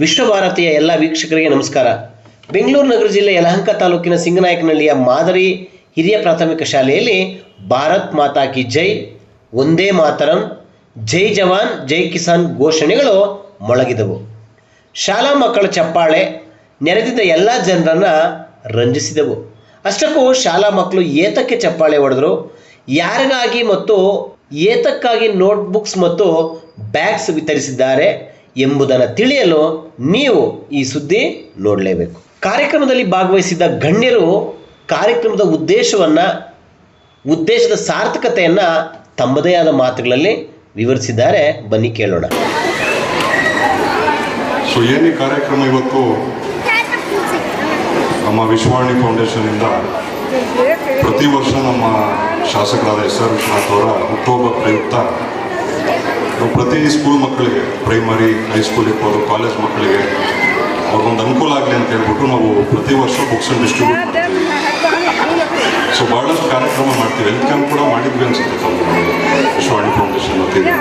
ವಿಶ್ವಭಾರತಿಯ ಎಲ್ಲ ವೀಕ್ಷಕರಿಗೆ ನಮಸ್ಕಾರ. ಬೆಂಗಳೂರು ನಗರ ಜಿಲ್ಲೆ ಯಲಹಂಕ ತಾಲೂಕಿನ ಸಿಂಗನಾಯಕನಹಳ್ಳಿಯ ಮಾದರಿ ಹಿರಿಯ ಪ್ರಾಥಮಿಕ ಶಾಲೆಯಲ್ಲಿ ಭಾರತ್ ಮಾತಾ ಕಿ ಜೈ ಒಂದೇ ಮಾತರಂ, ಜೈ ಜವಾನ್, ಜೈ ಕಿಸಾನ್ ಘೋಷಣೆಗಳು ಮೊಳಗಿದವು. ಶಾಲಾ ಮಕ್ಕಳ ಚಪ್ಪಾಳೆ ನೆರೆದಿದ್ದ ಎಲ್ಲ ಜನರನ್ನು ರಂಜಿಸಿದವು. ಅಷ್ಟಕ್ಕೂ ಶಾಲಾ ಮಕ್ಕಳು ಏತಕ್ಕೆ ಚಪ್ಪಾಳೆ ಹೊಡೆದರು? ಯಾರಿಗಾಗಿ ಮತ್ತು ಏತಕ್ಕಾಗಿ ನೋಟ್ಬುಕ್ಸ್ ಮತ್ತು ಬ್ಯಾಗ್ಸ್ ವಿತರಿಸಿದ್ದಾರೆ? ಎಂಬುದನ್ನು ತಿಳಿಯಲು ನೀವು ಈ ಸುದ್ದಿ ನೋಡಲೇಬೇಕು. ಕಾರ್ಯಕ್ರಮದಲ್ಲಿ ಭಾಗವಹಿಸಿದ್ದ ಗಣ್ಯರು ಕಾರ್ಯಕ್ರಮದ ಉದ್ದೇಶವನ್ನು, ಉದ್ದೇಶದ ಸಾರ್ಥಕತೆಯನ್ನು ತಮ್ಮದೇ ಆದ ಮಾತುಗಳಲ್ಲಿ ವಿವರಿಸಿದ್ದಾರೆ. ಬನ್ನಿ ಕೇಳೋಣ. ಸೊ ಏನೇ ಕಾರ್ಯಕ್ರಮ ಇವತ್ತು ನಮ್ಮ ವಿಶ್ವವಾಣಿ ಫೌಂಡೇಶನಿಂದ ಪ್ರತಿ ವರ್ಷ ನಮ್ಮ ಶಾಸಕರಾದ ಎಸ್ ಆರ್ ವಿಶ್ವನಾಥ್ ಅವರ ಹುಟ್ಟುಹಬ್ಬ ಪ್ರಯುಕ್ತ ನಾವು ಪ್ರತಿ ಸ್ಕೂಲ್ ಮಕ್ಕಳಿಗೆ ಪ್ರೈಮರಿ ಹೈಸ್ಕೂಲ್ ಇರ್ಬೋದು ಕಾಲೇಜ್ ಮಕ್ಕಳಿಗೆ ಅವ್ರಿಗೊಂದು ಅನುಕೂಲ ಆಗಲಿ ಅಂತ ಹೇಳ್ಬಿಟ್ಟು ನಾವು ಪ್ರತಿ ವರ್ಷ ಬುಕ್ಸನ್ನು ಡಿಸ್ಟ್ರಿಬ್ಯೂಟ್ ಮಾಡ್ತೀವಿ. ಸೊ ಭಾಳಷ್ಟು ಕಾರ್ಯಕ್ರಮ ಮಾಡ್ತೀವಿ. ಹೆಲ್ತ್ ಕ್ಯಾಂಪ್ ಕೂಡ ಮಾಡಿದ್ವಿ ಅನ್ಸುತ್ತೆ ವಿಶ್ವವಾಣಿ ಫೌಂಡೇಶನ್ ವತಿಯಿಂದ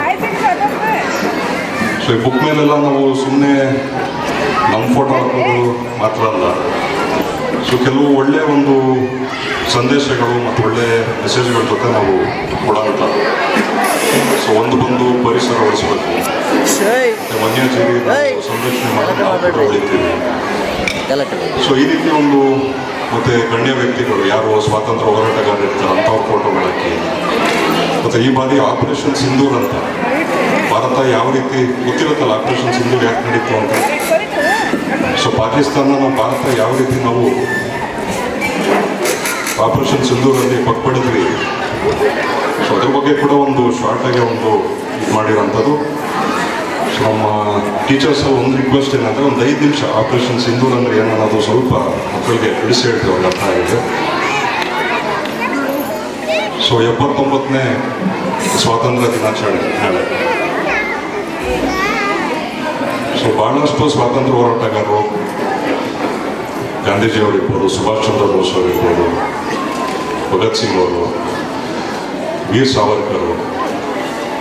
ಸೊ ಈ ಬುಕ್ ಮೇಲೆಲ್ಲ ನಾವು ಸುಮ್ಮನೆ ನಮ್ಮ ಫೋಟೋ ಹಾಕೋದು ಮಾತ್ರ ಅಲ್ಲ. ಸೊ ಕೆಲವು ಒಳ್ಳೆಯ ಒಂದು ಸಂದೇಶಗಳು ಮತ್ತು ಒಳ್ಳೆಯ ಮೆಸೇಜ್ಗಳ ಜೊತೆ ನಾವು ಕೊಡೋಂಥ. ಸೊ ಒಂದು ಬಂದು ಪರಿಸರ ಮತ್ತು ವನ್ಯಜೀವಿ ಸಂರಕ್ಷಣೆ ಸೊ ಈ ರೀತಿ ಒಂದು ಮತ್ತೆ ಗಣ್ಯ ವ್ಯಕ್ತಿಗಳು ಯಾರು ಸ್ವಾತಂತ್ರ್ಯ ಹೋರಾಟಗಾರರು ಇರ್ತಾರೆ ಅಂಥವ್ರ ಮತ್ತೆ ಈ ಬಾರಿ ಆಪರೇಷನ್ ಸಿಂಧೂರ್ ಅಂತ, ಭಾರತ ಯಾವ ರೀತಿ ಗೊತ್ತಿರುತ್ತಲ್ಲ ಆಪರೇಷನ್ ಸಿಂಧೂರ್ ಯಾಕೆ ನಡೀತು ಅಂತ? ಸೊ ಪಾಕಿಸ್ತಾನ ಭಾರತ ಯಾವ ರೀತಿ ನಾವು ಆಪರೇಷನ್ ಸಿಂಧೂರಲ್ಲಿ ಪಕ್ಪಡಿದ್ವಿ ಸೊ ಅದ್ರ ಬಗ್ಗೆ ಕೂಡ ಒಂದು ಶಾರ್ಟಾಗಿ ಒಂದು ಮಾಡಿರೋಂಥದ್ದು ಸೊ ನಮ್ಮ ಟೀಚರ್ಸ್ ಒಂದು ರಿಕ್ವೆಸ್ಟ್ ಏನಂದರೆ ಒಂದು ಐದು ನಿಮಿಷ ಆಪರೇಷನ್ ಸಿಂಧೂರ್ ಅಂದರೆ ಏನನ್ನೋದು ಸ್ವಲ್ಪ ಮಕ್ಕಳಿಗೆ ತಿಳಿಸಿ ಹೇಳ್ತೀವಿ ಅವ್ರಿಗೆ ಅರ್ಥ ಆಗಿದೆ ಸೊ ಎಪ್ಪತ್ತೊಂಬತ್ತನೇ ಸ್ವಾತಂತ್ರ್ಯ ದಿನಾಚರಣೆ ನಾಳೆ. ಸೊ ಭಾಳಷ್ಟು ಸ್ವಾತಂತ್ರ್ಯ ಹೋರಾಟಗಾರರು ಗಾಂಧೀಜಿಯವರಿರ್ಬೋದು ಸುಭಾಷ್ ಚಂದ್ರ ಬೋಸ್ ಅವರಿರ್ಬೋದು, ಭಗತ್ ಸಿಂಗ್ ಅವರು, ವೀರ್ ಸಾವರ್ಕರ್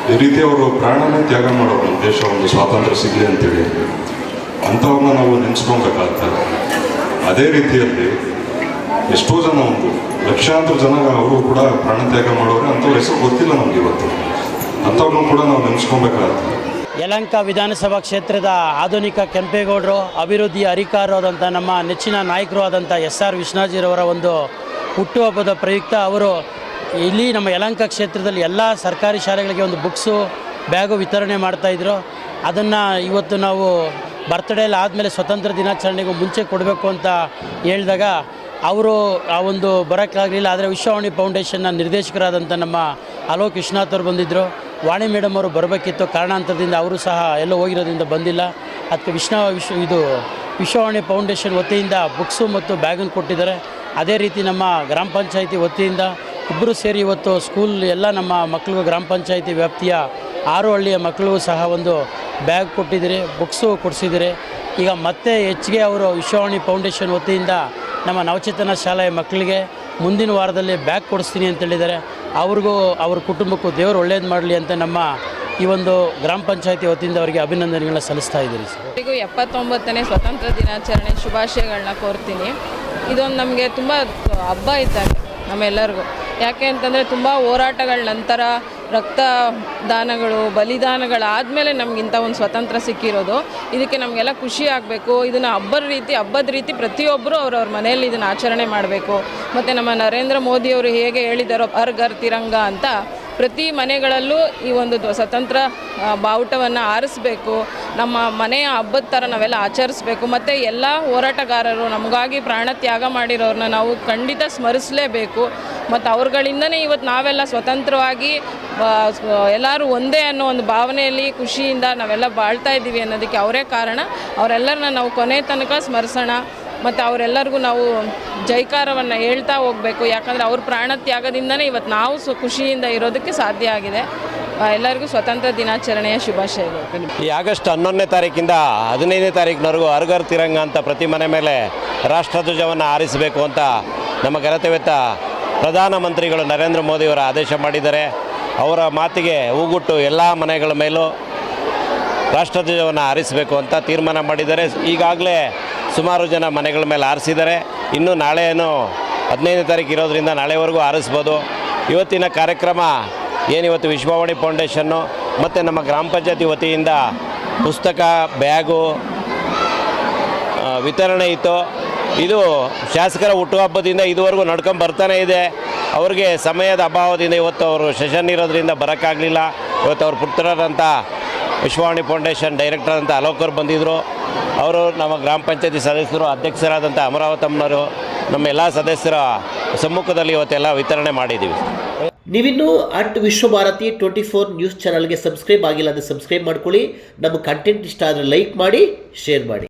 ಈ ರೀತಿ ಅವರು ಪ್ರಾಣನೇ ತ್ಯಾಗ ಮಾಡೋರು ನಮ್ಮ ದೇಶ ಒಂದು ಸ್ವಾತಂತ್ರ್ಯ ಸಿಗಲಿ ಅಂತೇಳಿ ಅಂಥವ್ರನ್ನ ನಾವು ನೆನೆಸ್ಕೊಬೇಕಾಗ್ತದೆ ಅದೇ ರೀತಿಯಲ್ಲಿ ಎಷ್ಟೋ ಜನ ಒಂದು ಲಕ್ಷಾಂತರ ಜನ ಅವರು ಕೂಡ ಪ್ರಾಣ ತ್ಯಾಗ ಮಾಡೋರು ಅಂಥವ್ರ ಹೆಸರು ಗೊತ್ತಿಲ್ಲ ನಮ್ಗೆ ಇವತ್ತು. ಅಂಥವ್ರನ್ನ ಕೂಡ ನಾವು ನೆನೆಸ್ಕೊಬೇಕಾಗ್ತದೆ ಯಲಂಕ ವಿಧಾನಸಭಾ ಕ್ಷೇತ್ರದ ಆಧುನಿಕ ಕೆಂಪೇಗೌಡರು ಅಭಿವೃದ್ಧಿಯ ಅಧಿಕಾರರು ಆದಂಥ ನಮ್ಮ ನೆಚ್ಚಿನ ನಾಯಕರು ಆದಂಥ ಎಸ್ ಆರ್ ವಿಶ್ವನಾಥ್ಜಿರವರ ಒಂದು ಹುಟ್ಟುಹಬ್ಬದ ಪ್ರಯುಕ್ತ ಅವರು ಇಲ್ಲಿ ನಮ್ಮ ಯಲಹಂಕ ಕ್ಷೇತ್ರದಲ್ಲಿ ಎಲ್ಲ ಸರ್ಕಾರಿ ಶಾಲೆಗಳಿಗೆ ಒಂದು ಬುಕ್ಸು, ಬ್ಯಾಗು ವಿತರಣೆ ಮಾಡ್ತಾಯಿದ್ರು ಅದನ್ನು ಇವತ್ತು ನಾವು ಬರ್ತ್ಡೇಲಿ ಆದಮೇಲೆ ಸ್ವತಂತ್ರ ದಿನಾಚರಣೆಗೂ ಮುಂಚೆ ಕೊಡಬೇಕು ಅಂತ ಹೇಳಿದಾಗ ಅವರು ಆ ಒಂದು ಬರೋಕ್ಕಾಗಲಿಲ್ಲ ಆದರೆ ವಿಶ್ವವಾಣಿ ಫೌಂಡೇಶನ್ನ ನಿರ್ದೇಶಕರಾದಂಥ ನಮ್ಮ ಅಲೋಕ್ ವಿಶ್ವನಾಥ್ ಅವರು ಬಂದಿದ್ದರು ವಾಣಿ ಮೇಡಮ್ ಅವರು ಬರಬೇಕಿತ್ತು. ಕಾರಣಾಂತರದಿಂದ ಅವರು ಸಹ ಎಲ್ಲೋ ಹೋಗಿರೋದ್ರಿಂದ ಬಂದಿಲ್ಲ. ಅದಕ್ಕೆ ವಿಷ್ಣ ವಿಶ್ವ ಇದು ವಿಶ್ವವಾಣಿ ಫೌಂಡೇಶನ್ ವತಿಯಿಂದ ಬುಕ್ಸು ಮತ್ತು ಬ್ಯಾಗನ್ನು ಕೊಟ್ಟಿದ್ದಾರೆ. ಅದೇ ರೀತಿ ನಮ್ಮ ಗ್ರಾಮ ಪಂಚಾಯಿತಿ ವತಿಯಿಂದ ಇಬ್ಬರು ಸೇರಿ ಇವತ್ತು ಸ್ಕೂಲ್ ಎಲ್ಲ ನಮ್ಮ ಮಕ್ಕಳಿಗೂ ಗ್ರಾಮ ಪಂಚಾಯಿತಿ ವ್ಯಾಪ್ತಿಯ ಆರು ಹಳ್ಳಿಯ ಮಕ್ಕಳಿಗೂ ಸಹ ಒಂದು ಬ್ಯಾಗ್ ಕೊಟ್ಟಿದ್ದೀರಿ ಬುಕ್ಸು ಕೊಡಿಸಿದ್ದೀರಿ. ಈಗ ಮತ್ತೆ ಹೆಚ್ಚಿಗೆ ಅವರು ವಿಶ್ವವಾಣಿ ಫೌಂಡೇಶನ್ ವತಿಯಿಂದ ನಮ್ಮ ನವಚೇತನ ಶಾಲೆಯ ಮಕ್ಕಳಿಗೆ ಮುಂದಿನ ವಾರದಲ್ಲಿ ಬ್ಯಾಗ್ ಕೊಡಿಸ್ತೀನಿ ಅಂತ ಹೇಳಿದ್ದಾರೆ. ಅವ್ರಿಗೂ, ಅವ್ರ ಕುಟುಂಬಕ್ಕೂ ದೇವರು ಒಳ್ಳೇದು ಮಾಡಲಿ ಅಂತ ನಮ್ಮ ಈ ಒಂದು ಗ್ರಾಮ ಪಂಚಾಯತಿ ವತಿಯಿಂದ ಅವರಿಗೆ ಅಭಿನಂದನೆಗಳನ್ನ ಸಲ್ಲಿಸ್ತಾ ಇದ್ದೀರಿ ಸರ್. ಎಪ್ಪತ್ತೊಂಬತ್ತನೇ ಸ್ವಾತಂತ್ರ್ಯ ದಿನಾಚರಣೆ ಶುಭಾಶಯಗಳನ್ನ ಕೋರ್ತೀನಿ. ಇದೊಂದು ನಮಗೆ ತುಂಬ ಹಬ್ಬ ಇದ್ದಾಗ, ನಮ್ಮೆಲ್ಲರಿಗೂ. ಯಾಕೆ ಅಂತಂದರೆ ತುಂಬ ಹೋರಾಟಗಳ ನಂತರ ರಕ್ತ ದಾನಗಳು ಬಲಿದಾನಗಳಾದಮೇಲೆ ನಮಗಿಂಥ ಒಂದು ಸ್ವತಂತ್ರ ಸಿಕ್ಕಿರೋದು. ಇದಕ್ಕೆ ನಮಗೆಲ್ಲ ಖುಷಿ ಆಗಬೇಕು. ಇದನ್ನು ಹಬ್ಬದ ರೀತಿ ಹಬ್ಬದ ರೀತಿ ಪ್ರತಿಯೊಬ್ಬರು ಅವ್ರವ್ರ ಮನೆಯಲ್ಲಿ ಇದನ್ನು ಆಚರಣೆ ಮಾಡಬೇಕು. ಮತ್ತು ನಮ್ಮ ನರೇಂದ್ರ ಮೋದಿಯವರು ಹೇಗೆ ಹೇಳಿದಾರೋ ಹರ್ ತಿರಂಗ ಅಂತ ಪ್ರತಿ ಮನೆಗಳಲ್ಲೂ ಈ ಒಂದು ಸ್ವತಂತ್ರ ಬಾವುಟವನ್ನು ಆರಿಸ್ಬೇಕು. ನಮ್ಮ ಮನೆಯ ಹಬ್ಬದ ಥರ ನಾವೆಲ್ಲ ಆಚರಿಸ್ಬೇಕು. ಮತ್ತು ಎಲ್ಲ ಹೋರಾಟಗಾರರು ನಮಗಾಗಿ ಪ್ರಾಣ ತ್ಯಾಗ ಮಾಡಿರೋರನ್ನ ನಾವು ಖಂಡಿತ ಸ್ಮರಿಸಲೇಬೇಕು. ಮತ್ತು ಅವ್ರಗಳಿಂದನೇ ಇವತ್ತು ನಾವೆಲ್ಲ ಸ್ವತಂತ್ರವಾಗಿ ಎಲ್ಲರೂ ಒಂದೇ ಅನ್ನೋ ಒಂದು ಭಾವನೆಯಲ್ಲಿ, ಖುಷಿಯಿಂದ ನಾವೆಲ್ಲ ಬಾಳ್ತಾ ಇದ್ದೀವಿ ಅನ್ನೋದಕ್ಕೆ ಅವರೇ ಕಾರಣ. ಅವರೆಲ್ಲರನ್ನ ನಾವು ಕೊನೆ ತನಕ ಸ್ಮರಿಸೋಣ. ಮತ್ತು ಅವರೆಲ್ಲರಿಗೂ ನಾವು ಜೈಕಾರವನ್ನು ಹೇಳ್ತಾ ಹೋಗಬೇಕು. ಯಾಕಂದರೆ ಅವ್ರ ಪ್ರಾಣ ತ್ಯಾಗದಿಂದನೇ ಇವತ್ತು ನಾವು ಸು ಖುಷಿಯಿಂದ ಇರೋದಕ್ಕೆ ಸಾಧ್ಯ ಆಗಿದೆ. ಎಲ್ಲರಿಗೂ ಸ್ವತಂತ್ರ ದಿನಾಚರಣೆಯ ಶುಭಾಶಯಗಳು. ಈ ಆಗಸ್ಟ್ ಹನ್ನೊಂದನೇ ತಾರೀಕಿಂದ ಹದಿನೈದನೇ ತಾರೀಕಿನವರೆಗೂ ಅರ್ಗರ್ ತಿರಂಗ ಅಂತ ಪ್ರತಿ ಮನೆ ಮೇಲೆ ರಾಷ್ಟ್ರಧ್ವಜವನ್ನು ಆರಿಸಬೇಕು ಅಂತ ನಮ್ಮ ಘನತೆವೆತ್ತ ಪ್ರಧಾನಮಂತ್ರಿಗಳು ನರೇಂದ್ರ ಮೋದಿಯವರ ಆದೇಶ ಮಾಡಿದ್ದಾರೆ. ಅವರ ಮಾತಿಗೆ ಹೂಗುಟ್ಟು ಎಲ್ಲ ಮನೆಗಳ ಮೇಲೂ ರಾಷ್ಟ್ರಧ್ವಜವನ್ನು ಆರಿಸಬೇಕು ಅಂತ ತೀರ್ಮಾನ ಮಾಡಿದ್ದಾರೆ. ಈಗಾಗಲೇ ಸುಮಾರು ಜನ ಮನೆಗಳ ಮೇಲೆ ಆರಿಸಿದ್ದಾರೆ. ಇನ್ನು ಏನು ಹದಿನೈದನೇ ತಾರೀಕು ಇರೋದರಿಂದ ನಾಳೆವರೆಗೂ ಆರಿಸ್ಬೋದು. ಇವತ್ತಿನ ಕಾರ್ಯಕ್ರಮ ಏನಿವತ್ತು ವಿಶ್ವವಾಣಿ ಫೌಂಡೇಶನ್ನು ಮತ್ತು ನಮ್ಮ ಗ್ರಾಮ ಪಂಚಾಯತಿ ವತಿಯಿಂದ ಪುಸ್ತಕ, ಬ್ಯಾಗು ವಿತರಣೆ ಇತ್ತು. ಇದು ಶಾಸಕರ ಹುಟ್ಟುಹಬ್ಬದಿಂದ ಇದುವರೆಗೂ ನಡ್ಕೊಂಡು ಬರ್ತಾನೆ ಇದೆ. ಅವ್ರಿಗೆ ಸಮಯದ ಅಭಾವದಿಂದ ಇವತ್ತು ಅವರು ಸೆಷನ್ ಇರೋದರಿಂದ ಬರೋಕ್ಕಾಗಲಿಲ್ಲ. ಇವತ್ತು ಅವ್ರ ಪುತ್ರರಂತ ವಿಶ್ವವಾಣಿ ಫೌಂಡೇಶನ್ ಡೈರೆಕ್ಟರ್ ಅಂತ ಅಲೋಕರ್ ಬಂದಿದ್ದರು ಅವರು ನಮ್ಮ ಗ್ರಾಮ ಪಂಚಾಯತಿ ಸದಸ್ಯರು, ಅಧ್ಯಕ್ಷರಾದಂಥ ಅಮರಾವತಮ್ಮನವರು, ನಮ್ಮ ಎಲ್ಲ ಸದಸ್ಯರ ಸಮ್ಮುಖದಲ್ಲಿ ಇವತ್ತೆಲ್ಲ ವಿತರಣೆ ಮಾಡಿದ್ದೀವಿ. ನೀವಿನ್ನೂ at Vishwabharati twenty four news ಚಾನಲ್ಗೆ ಸಬ್ಸ್ಕ್ರೈಬ್ ಆಗಿಲ್ಲ ಅಂದರೆ ಸಬ್ಸ್ಕ್ರೈಬ್ ಮಾಡ್ಕೊಳ್ಳಿ. ನಮ್ಮ ಕಂಟೆಂಟ್ ಇಷ್ಟ ಆದರೆ ಲೈಕ್ ಮಾಡಿ, ಶೇರ್ ಮಾಡಿ.